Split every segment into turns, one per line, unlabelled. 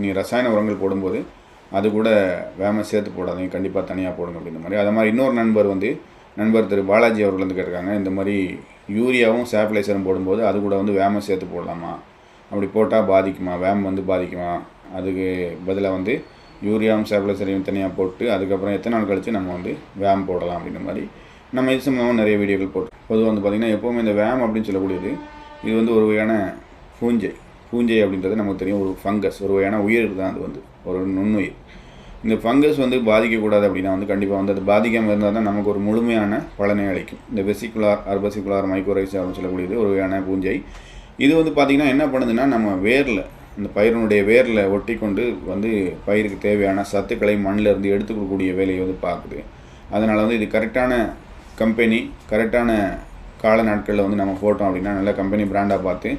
நீங்கள் ரசாயன உரங்கள் போடும்போது அது கூட வேம சேர்த்து போடாதீங்க. கண்டிப்பாக தனியாக போடுங்க அப்படின்ற மாதிரி. அது மாதிரி இன்னொரு நண்பர் வந்து நண்பர் திரு பாலாஜி அவர்கள் வந்து கேட்டிருக்காங்க. இந்த மாதிரி யூரியாவும் சாப்லைசரும் போடும்போது அது கூட வந்து வேம சேர்த்து போடலாமா? அப்படி போட்டால் பாதிக்குமா? வேம் வந்து பாதிக்குமா? அதுக்கு பதிலாக வந்து யூரியாவும் சாப்லைசரையும் தனியாக போட்டு அதுக்கப்புறம் எத்தனை நாள் கழித்து நம்ம வந்து வேம் போடலாம் அப்படின்ற மாதிரி நம்ம இது சம்மந்தமாக நிறைய வீடியோக்கள் போட்டு. பொதுவாக வந்து பார்த்திங்கன்னா எப்போவுமே இந்த வேம் அப்படின்னு சொல்லக்கூடியது இது வந்து ஒரு வகையான பூஞ்சை. பூஞ்சை அப்படின்றது நமக்கு தெரியும். ஒரு ஃபங்கஸ் ஒரு வகையான உயிர் தான் அது வந்து ஒரு நுண்ணுயிர். இந்த ஃபங்கஸ் வந்து பாதிக்கக்கூடாது அப்படின்னா வந்து கண்டிப்பாக வந்து அது பாதிக்காமல் இருந்தால் தான் நமக்கு ஒரு முழுமையான பலனை அளிக்கும். இந்த வெசிகுலார் அர்பசிகுலார் மைக்ரோரைஸ் அப்படின்னு சொல்லக்கூடியது ஒரு வகையான பூஞ்சை. இது வந்து பார்த்திங்கன்னா என்ன பண்ணுதுன்னா நம்ம வேரில் இந்த பயிரினுடைய வேரில் ஒட்டி கொண்டு வந்து பயிருக்கு தேவையான சத்துக்களை மண்ணிலிருந்து எடுத்து கொடுக்கக்கூடிய வேலையை வந்து பார்க்குது. அதனால் வந்து இது கரெக்டான கம்பெனி கரெக்டான கால நாட்களில் வந்து நம்ம போட்டோம் அப்படின்னா நல்ல கம்பெனி பிராண்டாக பார்த்து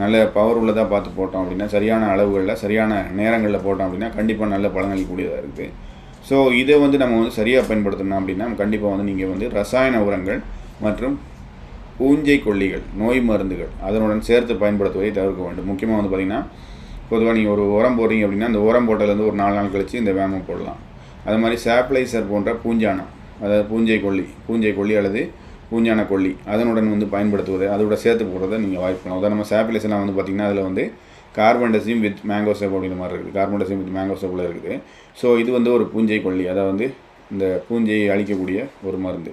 நல்ல பவர் உள்ளதாக பார்த்து போட்டோம் அப்படின்னா சரியான அளவுகளில் சரியான நேரங்களில் போட்டோம் அப்படின்னா கண்டிப்பாக நல்ல பலனளிக்கக்கூடியதாக இருக்குது ஸோ இதை வந்து நம்ம வந்து சரியாக பயன்படுத்தணும் அப்படின்னா கண்டிப்பாக வந்து நீங்கள் வந்து ரசாயன உரங்கள் மற்றும் பூஞ்சை கொல்லிகள் நோய் மருந்துகள் அதனுடன் சேர்த்து பயன்படுத்துவதை தவிர்க்க வேண்டும். முக்கியமாக வந்து பார்த்திங்கன்னா பொதுவாக நீங்கள் ஒரு உரம் போடுறீங்க அப்படின்னா அந்த உரம் போட்டதுலேருந்து ஒரு நாலு நாள் கழித்து இந்த வேமம் போடலாம். அது மாதிரி சாப்ளைசர் போன்ற பூஞ்சானம் அதாவது பூஞ்சை கொல்லி பூஞ்சை கொல்லி அல்லது பூஞ்சான கொல்லி. அதனுடன் வந்து பயன்படுத்துவது அதோட சேர்த்து போடுறதை நீங்கள் வாய்ப்பு பண்ணலாம். உதாரணமாக எல்லாம் வந்து பார்த்திங்கன்னா அதில் வந்து கார்பன் டசிம் வித் மேங்கோ சேப் அப்படின்ற மாதிரி இருக்குது. கார்பன் டசிம் வித் மேங்கோ சேப்பில் இருக்குது. ஸோ இது வந்து ஒரு பூஞ்சை கொல்லி. அதாவது வந்து இந்த பூஞ்சையை அழிக்கக்கூடிய ஒரு மருந்து.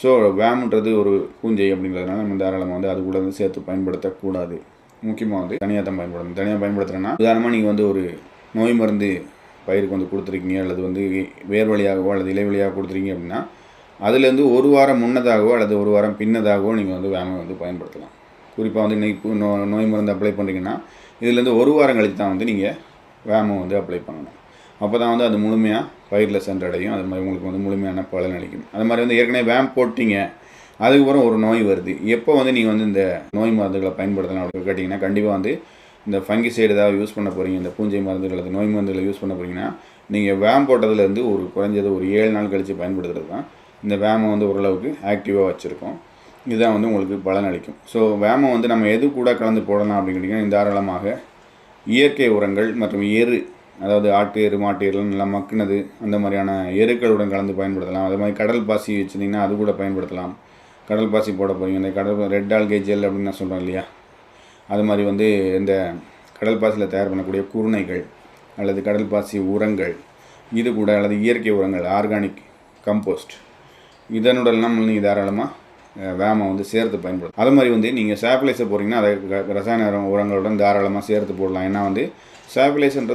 ஸோ வேம்ன்றது ஒரு பூஞ்சை அப்படிங்கிறதுனால நம்ம தாராளமாக வந்து அது கூட வந்து சேர்த்து பயன்படுத்தக்கூடாது. முக்கியமாக வந்து தனியாக தான் பயன்படுத்தணும் தனியாக பயன்படுத்துகிறேன்னா உதாரணமாக நீங்கள் வந்து ஒரு நோய் மருந்து பயிருக்கு வந்து கொடுத்துருக்கீங்க அல்லது வந்து வேர் வழியாகவோ அல்லது இலை வழியாக கொடுத்துருக்கீங்க அப்படின்னா அதுலேருந்து ஒரு வாரம் முன்னதாகவோ அல்லது ஒரு வாரம் பின்னதாகவோ நீங்கள் வந்து வேமை வந்து பயன்படுத்தலாம். குறிப்பாக வந்து இன்றைக்கி இப்போ நோ நோய் மருந்து அப்ளை பண்ணுறீங்கன்னா இதுலேருந்து ஒரு வாரம் கழித்து தான் வந்து நீங்கள் வேமை வந்து அப்ளை பண்ணணும். அப்போ தான் வந்து அது முழுமையாக பயிரில் சென்றடையும். அது மாதிரி உங்களுக்கு வந்து முழுமையான பலன் அளிக்கும். அது மாதிரி வந்து ஏற்கனவே வேம் போட்டிங்க. அதுக்கப்புறம் ஒரு நோய் வருது. எப்போ வந்து நீங்கள் வந்து இந்த நோய் மருந்துகளை பயன்படுத்தலாம் அப்படின்னு கேட்டிங்கன்னா கண்டிப்பாக வந்து இந்த ஃபங்கிசைடு ஏதாவது யூஸ் பண்ண போகிறீங்க இந்த பூஞ்சை மருந்துகள் அல்லது நோய் மருந்துகளை யூஸ் பண்ண போகிறீங்கன்னா நீங்கள் வேம் போட்டதுலேருந்து ஒரு குறைஞ்சது ஒரு ஏழு நாள் கழித்து பயன்படுத்துறது தான் இந்த வேமை வந்து ஓரளவுக்கு ஆக்டிவாக வச்சுருக்கோம். இதுதான் வந்து உங்களுக்கு பலன் அளிக்கும் ஸோ வேமை வந்து நம்ம எது கூட கலந்து போடலாம் அப்படின்னு கேட்டிங்கன்னா தாராளமாக இயற்கை உரங்கள் மற்றும் எரு அதாவது ஆட்டு எரு மாட்டு எருலாம் நல்லா மக்குனது அந்த மாதிரியான எருக்களுடன் கலந்து பயன்படுத்தலாம். அது மாதிரி கடல் பாசி வச்சுருந்தீங்கன்னா அது கூட பயன்படுத்தலாம். கடல் பாசி போட போகிறீங்க இந்த கடல் ரெட் ஆல்கே ஜெல் அப்படின்னு நான் சொல்கிறேன் இல்லையா? அது மாதிரி வந்து இந்த கடல் பாசியில் தயார் பண்ணக்கூடிய குருணைகள் அல்லது கடல் பாசி உரங்கள் இது கூட அல்லது இயற்கை உரங்கள் ஆர்கானிக் கம்போஸ்ட் இதனுடெல்லாம் நீங்கள் தாராளமாக வேமை வந்து சேர்த்து பயன்படுத்தும் அது மாதிரி வந்து நீங்கள் சாப்பிளைசர் போகிறீங்கன்னா அதை ரசாயன உரங்களுடன் தாராளமாக சேர்த்து போடலாம். ஏன்னா வந்து சாப்பிளைசர்ன்றது